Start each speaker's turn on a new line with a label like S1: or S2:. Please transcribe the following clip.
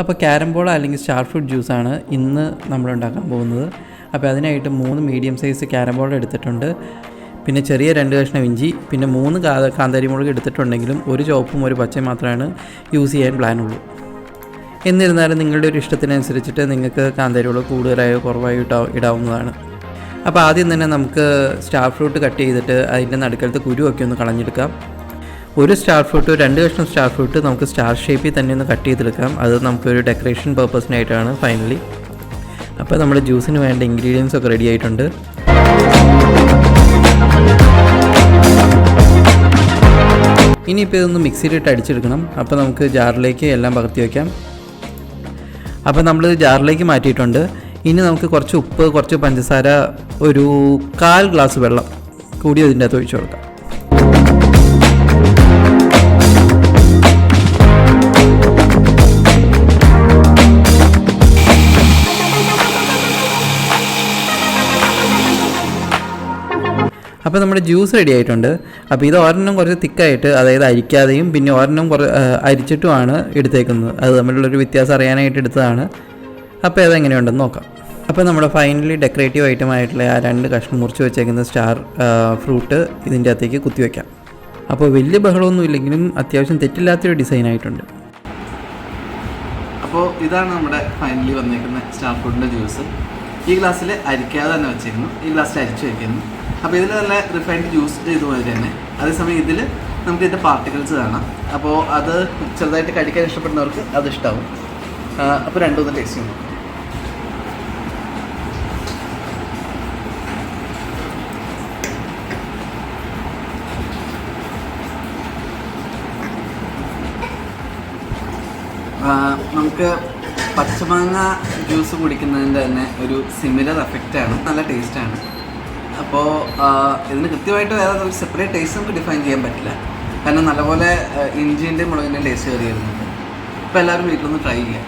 S1: അപ്പോൾ carom ball അല്ലെങ്കിൽ star fruit ജ്യൂസാണ് ഇന്ന് നമ്മൾ ഉണ്ടാക്കാൻ പോകുന്നത്. അപ്പോൾ അതിനായിട്ട് മൂന്ന് മീഡിയം സൈസ് ക്യാരം ബോൾ എടുത്തിട്ടുണ്ട്. പിന്നെ ചെറിയ രണ്ട് കഷ്ണം ഇഞ്ചി പിന്നെ മൂന്ന് കാ കാന്താരി മുളക് എടുത്തിട്ടുണ്ടെങ്കിലും ഒരു ചുവപ്പും ഒരു പച്ചയും മാത്രമാണ് യൂസ് ചെയ്യാൻ പ്ലാൻ ഉള്ളൂ. എന്നിരുന്നാലും നിങ്ങളുടെ ഒരു ഇഷ്ടത്തിനനുസരിച്ചിട്ട് നിങ്ങൾക്ക് കാന്താരി മുളക് കൂടുതലായോ കുറവായോ ഇട്ടാ ഇടാവുന്നതാണ്. അപ്പോൾ ആദ്യം തന്നെ നമുക്ക് സ്റ്റാർ ഫ്രൂട്ട് കട്ട് ചെയ്തിട്ട് അതിന്റെ നടുക്കലത്തെ കുരുവൊക്കെ ഒന്ന് കളഞ്ഞെടുക്കാം. ഒരു സ്റ്റാർ ഫ്രൂട്ട് രണ്ട് കഷ്ണം സ്റ്റാർ ഫ്രൂട്ട് നമുക്ക് സ്റ്റാർ ഷേപ്പിൽ തന്നെ ഒന്ന് കട്ട് ചെയ്തെടുക്കാം. അത് നമുക്കൊരു ഡെക്കറേഷൻ പർപ്പസിനായിട്ടാണ് ഫൈനലി അപ്പോൾ നമ്മുടെ ജ്യൂസിന് വേണ്ട ഇൻഗ്രീഡിയൻസ് ഒക്കെ റെഡി ആയിട്ടുണ്ട്. ഇനിയിപ്പോൾ ഇതൊന്ന് മിക്സിയിലിട്ട് അടിച്ചെടുക്കണം. അപ്പോൾ നമുക്ക് ജാറിലേക്ക് എല്ലാം പകർത്തി വയ്ക്കാം അപ്പോൾ നമ്മൾ ജാറിലേക്ക് മാറ്റിയിട്ടുണ്ട്. ഇനി നമുക്ക് കുറച്ച് ഉപ്പ് കുറച്ച് പഞ്ചസാര ഒരു കാൽ ഗ്ലാസ് വെള്ളം കൂടി അതിന്റെ അകത്ത് ഒഴിച്ചു കൊടുക്കാം. അപ്പോൾ നമ്മുടെ ജ്യൂസ് റെഡി ആയിട്ടുണ്ട്. അപ്പോൾ ഇത് ഒരെണ്ണം കുറച്ച് തിക്കായിട്ട് അതായത് അരിക്കാതെയും പിന്നെ ഒരെണ്ണം കുറ അരിച്ചിട്ടുമാണ് എടുത്തേക്കുന്നത്. അത് തമ്മിലുള്ളൊരു വ്യത്യാസം അറിയാനായിട്ട് എടുത്തതാണ്. അപ്പോൾ അതെങ്ങനെയുണ്ടെന്ന് നോക്കാം. അപ്പോൾ നമ്മുടെ ഫൈനലി ഡെക്കറേറ്റീവ് ഐറ്റം ആയിട്ടുള്ള ആ രണ്ട് കഷ്ണം മുറിച്ച് വെച്ചേക്കുന്ന സ്റ്റാർ ഫ്രൂട്ട് ഇതിന്റെ അകത്തേക്ക് കുത്തിവെക്കാം അപ്പോൾ വലിയ ബഹളമൊന്നും ഇല്ലെങ്കിലും അത്യാവശ്യം തെറ്റില്ലാത്തൊരു ഡിസൈൻ ആയിട്ടുണ്ട്. അപ്പോൾ ഇതാണ് നമ്മുടെ ഫൈനലി വന്നേക്കുന്ന സ്റ്റാർ ഫ്രൂട്ടിന്റെ ജ്യൂസ് ഈ ഗ്ലാസ്സിൽ അരിക്കാതെ തന്നെ വെച്ചിരുന്നു ഈ ഗ്ലാസ്സിൽ അരിച്ചു വയ്ക്കുന്നു അപ്പോൾ ഇതിൽ നല്ല റിഫൈൻഡ് ജ്യൂസ് ഇതുപോലെ തന്നെ. അതേസമയം ഇതിൽ നമുക്ക് ഇതിന്റെ പാർട്ടിക്കിൾസ് കാണാം. അപ്പോൾ അത് ചെറുതായിട്ട് കഴിക്കാൻ ഇഷ്ടപ്പെടുന്നവർക്ക് അത് ഇഷ്ടമാവും അപ്പോൾ രണ്ടുമൂന്ന് ടേസ്റ്റ് ചെയ്യണം. നമുക്ക് പച്ചമാങ്ങ ജ്യൂസ് കുടിക്കുന്നതിന്റെ തന്നെ ഒരു സിമിലർ എഫക്റ്റ് ആണ്. നല്ല ടേസ്റ്റാണ് അപ്പോൾ ഇതിന് കൃത്യമായിട്ട് വേറെ ഒരു സെപ്പറേറ്റ് ടേസ്റ്റ് നമുക്ക് ഡിഫൈൻ ചെയ്യാൻ പറ്റില്ല. കാരണം നല്ലപോലെ ഇഞ്ചിന്റെയും മുളകിന്റെയും ടേസ്റ്റ് കയറി വരുന്നുണ്ട് അപ്പോൾ എല്ലാവരും വീട്ടിലൊന്ന് ട്രൈ ചെയ്യാം.